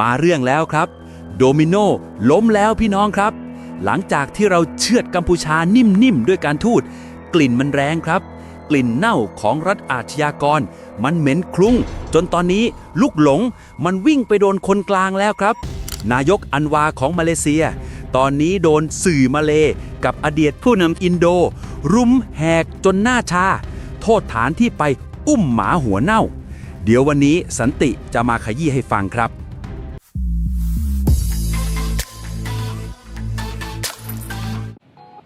มาเรื่องแล้วครับ โดมิโนล้มแล้วพี่น้องครับ หลังจากที่เราเชือดกัมพูชานิ่มๆด้วยการทูตกลิ่นมันแรงครับ กลิ่นเน่าของรัฐอาชญากร มันเหม็นคลุ้ง จนตอนนี้ลูกหลงมันวิ่งไปโดนคนกลางแล้วครับ นายกอันวาของมาเลเซีย ตอนนี้โดนสื่อมาเลกับอดีตผู้นำอินโด รุมแหกจนหน้าชา โทษฐานที่ไปอุ้มหมาหัวเน่า เดี๋ยววันนี้สันติจะมาขยี้ให้ฟังครับ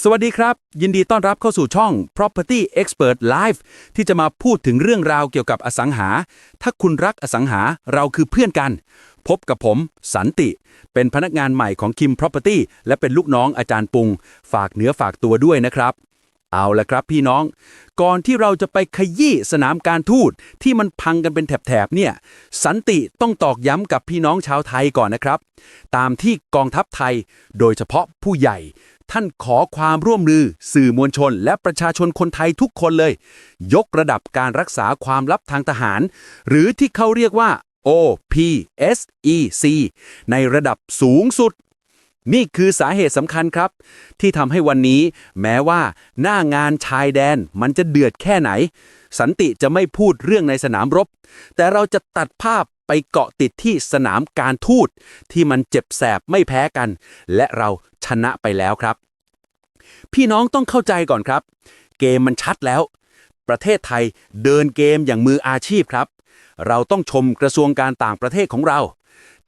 สวัสดีครับ ยินดีต้อนรับเข้าสู่ช่อง Property Expert Live ที่จะมาพูดถึงเรื่องราวเกี่ยวกับอสังหา ถ้าคุณรักอสังหาเราคือเพื่อนกัน พบกับผมสันติ เป็นพนักงานใหม่ของ Kim Property และเป็นลูกน้องอาจารย์ปุง ฝากเนื้อฝากตัวด้วยนะครับ เอาละครับพี่น้อง ก่อนที่เราจะไปขยี้สนามการทูตที่มันพังกันเป็นแถบๆเนี่ย สันติต้องตอกย้ำกับพี่น้องชาวไทยก่อนนะครับ ตามที่กองทัพไทย โดยเฉพาะผู้ใหญ่ ท่านขอความร่วมมือ สื่อมวลชน และประชาชนคนไทยทุกคนเลย ยกระดับการรักษาความลับทางทหาร หรือที่เขาเรียกว่า OPSEC ในระดับสูงสุด นี่คือสาเหตุสำคัญครับ ที่ทำให้วันนี้ แม้ว่าหน้างานชายแดนมันจะเดือดแค่ไหน สันติจะไม่พูดเรื่องในสนามรบ แต่เราจะตัดภาพ ไปเกาะติดที่สนามการทูตที่มันเจ็บแสบไม่แพ้กัน และเราชนะไปแล้วครับ พี่น้องต้องเข้าใจก่อนครับ เกมมันชัดแล้ว ประเทศไทยเดินเกมอย่างมืออาชีพครับ เราต้องชมกระทรวงการต่างประเทศของเรา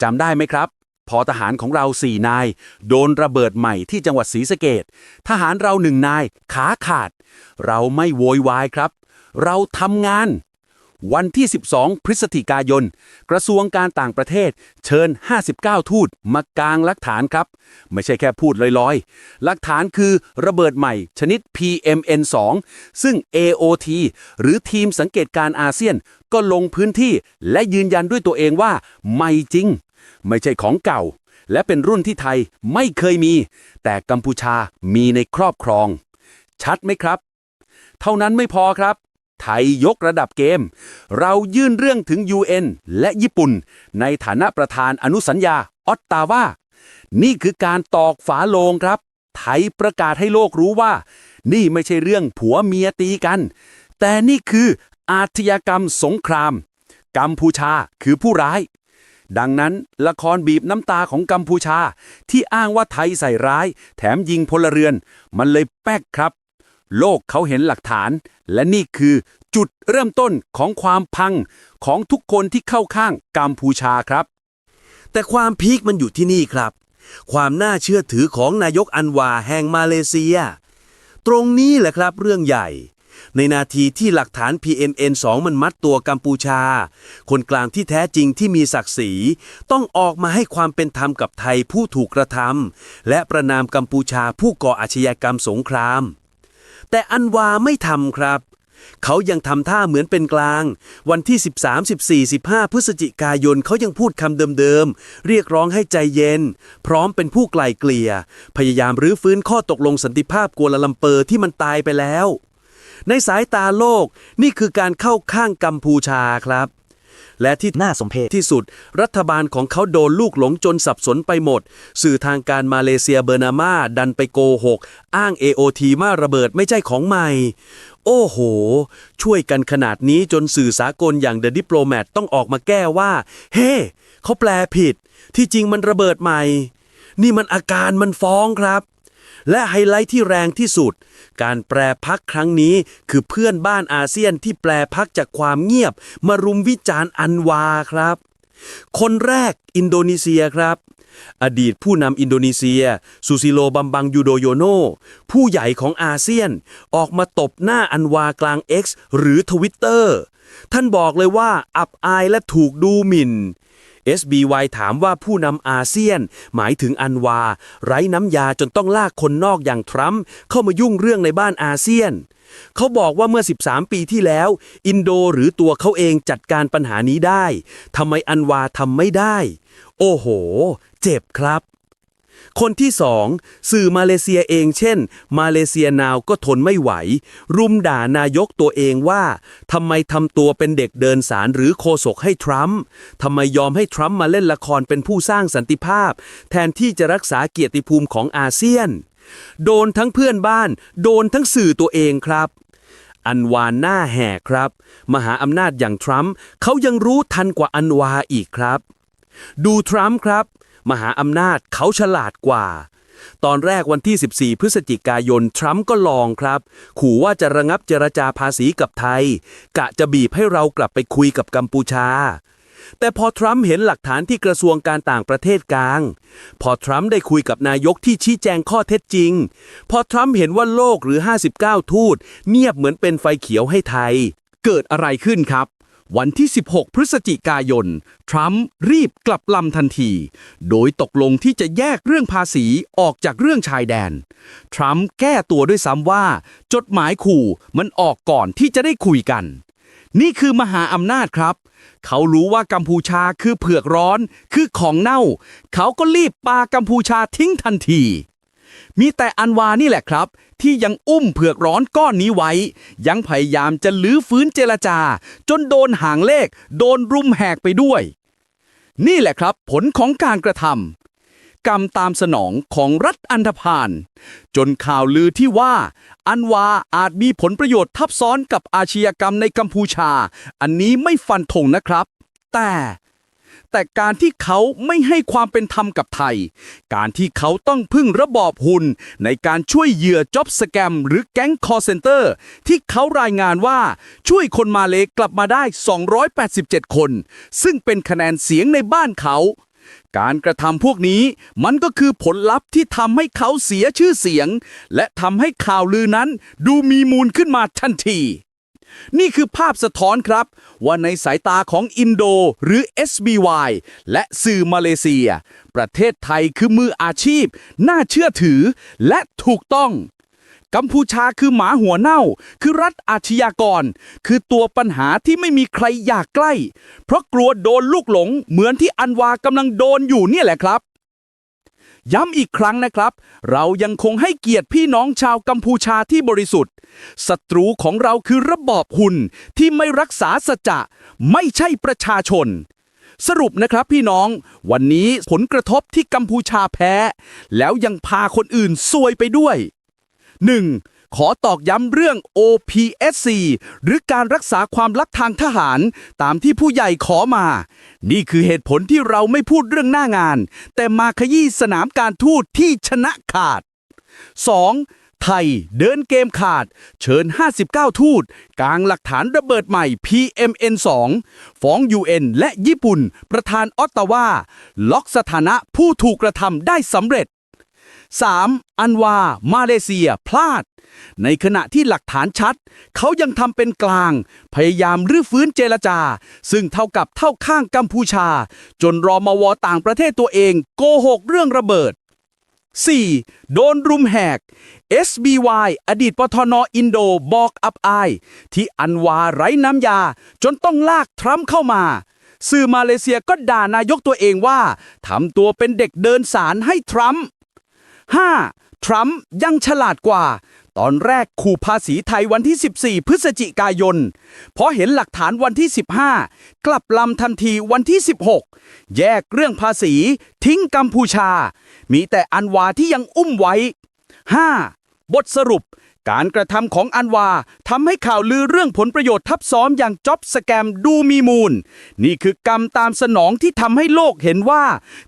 จำได้ไหมครับพอทหารของเราสี่นาย โดนระเบิดใหม่ที่จังหวัดศรีสะเกดทหารเราหนึ่งนาย ขาขาด เราไม่โวยวายครับ เราทำงาน วันที่ 12 พฤศจิกายน กระทรวงการต่างประเทศ เชิญ 59 ทูตมากางหลักฐานครับ ไม่ใช่แค่พูดลอยๆ หลักฐานคือระเบิดใหม่ชนิด PMN2 ซึ่ง AOT หรือทีมสังเกตการอาเซียน ก็ลงพื้นที่และยืนยันด้วยตัวเองว่าไม่จริง ไม่ใช่ของเก่า และเป็นรุ่นที่ไทยไม่เคยมี แต่กัมพูชามีในครอบครอง ชัดไหมครับ เท่านั้นไม่พอครับ ไทยยกระดับเกม เรายื่นเรื่องถึง UN และญี่ปุ่น ในฐานะประธานอนุสัญญาออตตาวา นี่คือการตอกฝาโลงครับ ไทยประกาศให้โลกรู้ว่า นี่ไม่ใช่เรื่องผัวเมียตีกัน แต่นี่คืออาชญากรรมสงคราม กัมพูชาคือผู้ร้าย ดังนั้นละครบีบน้ำตาของกัมพูชา ที่อ้างว่าไทยใส่ร้าย แถมยิงพลเรือน มันเลยแป๊กครับ โลกเขาเห็นหลักฐาน และนี่คือจุดเริ่มต้นของความพังของทุกคนที่เข้าข้างกัมพูชาครับ แต่ความพีคมันอยู่ที่นี่ครับ ความน่าเชื่อถือของนายกอันวาแห่งมาเลเซีย ตรงนี้แหละครับเรื่องใหญ่ ในนาทีที่หลักฐาน PMN2 มันมัดตัวกัมพูชา คนกลางที่แท้จริงที่มีศักดิ์ศรี ต้องออกมาให้ความเป็นธรรมกับไทยผู้ถูกกระทำและประนามกัมพูชาผู้ก่ออาชญากรรมสงคราม แต่อันวาไม่ทำครับ เขายังทำท่าเหมือนเป็นกลาง วันที่ 13 14 15 พฤศจิกายนเขายังพูดคำเดิมๆ เรียกร้องให้ใจเย็น พร้อมเป็นผู้ไกล่เกลี่ย พยายามรื้อฟื้นข้อตกลงสันติภาพกัวลาลัมเปอร์ที่มันตายไปแล้ว ในสายตาโลกนี่คือการเข้าข้างกัมพูชาครับ และที่น่าสมเพชที่สุด รัฐบาลของเขาโดนลูกหลงจนสับสนไปหมด สื่อทางการมาเลเซียเบอร์นามาดันไปโกหก อ้าง AOT มาระเบิดไม่ใช่ของใหม่ โอ้โห ช่วยกันขนาดนี้จนสื่อสากลอย่าง The Diplomat ต้องออกมาแก้ว่า เฮ้เขาแปลผิด ที่จริงมันระเบิดใหม่ นี่มันอาการมันฟ้องครับ และไฮไลท์ที่แรงที่สุด การแปรพักครั้งนี้คือเพื่อนบ้านอาเซียนที่แปรพักจากความเงียบ มารุมวิจารณ์อันวาครับ คนแรกอินโดนีเซียครับอดีตผู้นำอินโดนีเซีย ซูซิโลบัมบังยูโดโยโนผู้ใหญ่ของอาเซียน ออกมาตบหน้าอันวากลาง X หรือทวิตเตอร์ท่านบอกเลยว่าอับอายและถูกดูหมิ่น SBY ถามว่าผู้นำอาเซียน หมายถึงอันวา ไร้น้ำยาจนต้องลากคนนอกอย่างทรัมป์เข้ามายุ่งเรื่องในบ้านอาเซียน เขาบอกว่าเมื่อ 13 ปีที่แล้ว อินโดหรือตัวเขาเองจัดการปัญหานี้ได้ทำไมอันวาทำไม่ได้ โอ้โห เจ็บครับ คนที่สองสื่อมาเลเซียเองเช่น มาเลเซียนาวก็ทนไม่ไหว รุมด่านายกตัวเองว่าทำไมทำตัวเป็นเด็กเดินสารหรือโคศกให้ทรัมป์ทำไมยอมให้ทรัมป์มาเล่นละครเป็นผู้สร้างสันติภาพ แทนที่จะรักษาเกียรติภูมิของอาเซียน โดนทั้งเพื่อนบ้าน โดนทั้งสื่อตัวเองครับ อันวาหน้าแหกครับ มหาอำนาจอย่างทรัมป์เขายังรู้ทันกว่าอันวาอีกครับ ดูทรัมป์ครับ มหาอำนาจเขาฉลาดกว่า ตอนแรกวันที่ 14 พฤศจิกายน ทรัมป์ก็ลองครับ ขู่ว่าจะระงับเจรจาภาษีกับไทย กะจะบีบให้เรากลับไปคุยกับกัมพูชาแต่พอทรัมป์เห็นหลักฐานที่กระทรวงการต่างประเทศกลาง พอทรัมป์ได้คุยกับนายกที่ชี้แจงข้อเท็จจริง พอทรัมป์เห็นว่าโลกหรือ 59 ทูตเงียบเหมือนเป็นไฟเขียวให้ไทย เกิดอะไรขึ้นครับ วันที่ 16 พฤศจิกายน ทรัมป์รีบกลับลำทันที โดยตกลงที่จะแยกเรื่องภาษีออกจากเรื่องชายแดน ทรัมป์แก้ตัวด้วยซ้ำว่า จดหมายขู่มันออกก่อนที่จะได้คุยกัน นี่คือมหาอำนาจครับ เขารู้ว่ากัมพูชาคือเผือกร้อน คือของเน่า เขาก็รีบปากัมพูชาทิ้งทันที มีแต่อันวานี่แหละครับ ที่ยังอุ้มเผือกร้อนก้อนนี้ไว้ ยังพยายามจะลื้อฟื้นเจรจา จนโดนหางเลข โดนรุมแหกไปด้วย นี่แหละครับ ผลของการกระทำกรรมตามสนองของรัฐอันธพาลจนข่าวลือที่ว่า อันวาอาจมีผลประโยชน์ทับซ้อนกับอาชญากรรมในกัมพูชา อันนี้ไม่ฟันธงนะครับ แต่ แต่การที่เขาไม่ให้ความเป็นธรรมกับไทย การที่เขาต้องพึ่งระบอบหุนในการช่วยเหยื่อจ็อบสแกมหรือแก๊งคอร์เซนเตอร์ ที่เขารายงานว่าช่วยคนมาเลกลับมาได้ 287 คน ซึ่งเป็นคะแนนเสียงในบ้านเขาการกระทำพวกนี้มันก็คือผลลัพธ์ที่ทำให้เขาเสียชื่อเสียง และทำให้ข่าวลือนั้นดูมีมูลขึ้นมาทันที นี่คือภาพสะท้อนครับ ว่าในสายตาของอินโดหรือ SBY และสื่อมาเลเซีย ประเทศไทยคือมืออาชีพ น่าเชื่อถือ และถูกต้องกัมพูชาคือหมาหัวเน่า คือรัฐอาชญากร คือตัวปัญหาที่ไม่มีใครอยากใกล้ เพราะกลัวโดนลูกหลงเหมือนที่อันวากำลังโดนอยู่เนี่ยแหละครับ ย้ำอีกครั้งนะครับ เรายังคงให้เกียรติพี่น้องชาวกัมพูชาที่บริสุทธิ์ศัตรูของเราคือระบอบหุ่นที่ไม่รักษาสัจจะไม่ใช่ประชาชน สรุปนะครับพี่น้อง วันนี้ผลกระทบที่กัมพูชาแพ้ แล้วยังพาคนอื่นซวยไปด้วย 1. ขอตอกย้ำเรื่อง OPSC หรือการรักษาความลับทางทหาร ตามที่ผู้ใหญ่ขอมา นี่คือเหตุผลที่เราไม่พูดเรื่องหน้างาน แต่มาขยี้สนามการทูตที่ชนะขาด 2. ไทยเดินเกมขาด เชิญ 59 ทูต กลางหลักฐานระเบิดใหม่ PMN2 ฟ้อง UN และญี่ปุ่น ประธานออตตาวา ล็อกสถานะผู้ถูกกระทำได้สำเร็จ 3. อันวา มาเลเซีย พลาด ในขณะที่หลักฐานชัด เขายังทำเป็นกลาง พยายามรื้อฟื้นเจรจา ซึ่งเท่ากับเท่าข้างกัมพูชา จนรอมวต่างประเทศตัวเองโกหกเรื่องระเบิด 4. โดนรุมแหก SBY อดีตปทนอินโดบอกอับอาย ที่อันวาไร้น้ำยา จนต้องลากทรัมป์เข้ามา สื่อมาเลเซียก็ด่านายกตัวเองว่าทำตัวเป็นเด็กเดินสารให้ทรัมป์ 5. ทรัมป์ยังฉลาดกว่า ตอนแรกขู่ภาษีไทยวันที่ 14 พฤศจิกายน พอเห็นหลักฐานวันที่ 15 กลับลำทันทีวันที่ 16 แยกเรื่องภาษี ทิ้งกัมพูชา มีแต่อันวาที่ยังอุ้มไว้ 5. บทสรุป การกระทำของอันวาทำให้ข่าวลือเรื่องผลประโยชน์ทับซ้อนอย่างจ็อบสแกมดูมีมูล นี่คือกรรมตามสนองที่ทำให้โลกเห็นว่า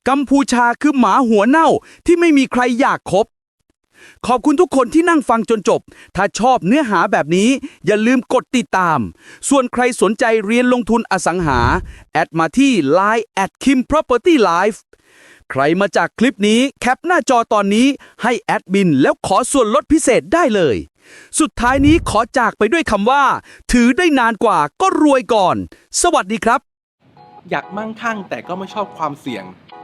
กัมพูชาคือหมาหัวเน่าที่ไม่มีใครอยากคบ ขอบคุณทุกคนที่นั่งฟังจนจบ ถ้าชอบเนื้อหาแบบนี้ อย่าลืมกดติดตาม ส่วนใครสนใจเรียนลงทุนอสังหา แอดมาที่ Line at Kim Property Life ใครมาจากคลิปนี้แคปหน้าจอตอนนี้ให้แอดมินแล้วขอส่วนลดพิเศษได้เลย สุดท้ายนี้ขอจากไปด้วยคำว่า ถือได้นานกว่าก็รวยก่อน สวัสดีครับ อยากมั่งคั่งแต่ก็ไม่ชอบความเสี่ยง